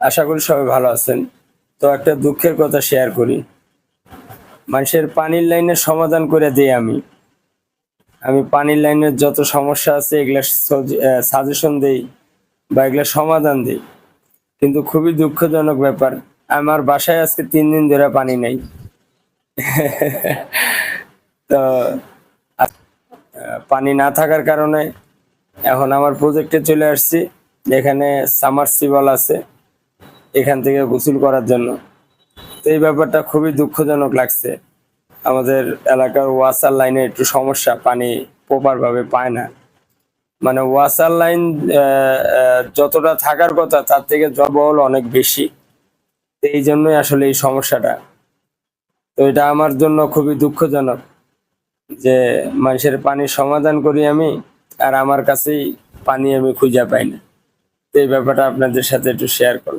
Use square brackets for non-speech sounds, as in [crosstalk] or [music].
আশা করি সবাই ভালো আছেন। তো একটা দুঃখের কথা শেয়ার করি। মানুষের পানির লাইনের সমাধান করে দিই আমি। আমি পানির লাইনের যত সমস্যা আছে এগুলা সাজেশন দেই বা এগুলা সমাধান দিই। কিন্তু খুবই দুঃখজনক ব্যাপার, আমার বাসায় আজকে তিন দিন ধরে পানি নেই। [laughs] তো পানি না থাকার কারণে এখন আমার প্রজেক্টে চলে আসছি এখানে সামারসিবল আছে। এখান থেকে গোসল করার জন্য। তো এই ব্যাপারটা খুবই দুঃখজনক লাগছে। আমাদের এলাকার ওয়াসার লাইনে একটু সমস্যা, পানি প্রপার ভাবে পায় না। মানে ওয়াসার লাইন যতটা থাকার কথা, তার থেকে জবল অনেক বেশি। এই জন্যই আসলে এই সমস্যাটা। তো এটা আমার জন্য খুবই দুঃখজনক যে মানুষের পানির সমাধান করি আমি, আর আমার কাছেই পানি আমি খুঁজে পাই না। তো এই ব্যাপারটা আপনাদের সাথে একটু শেয়ার করলাম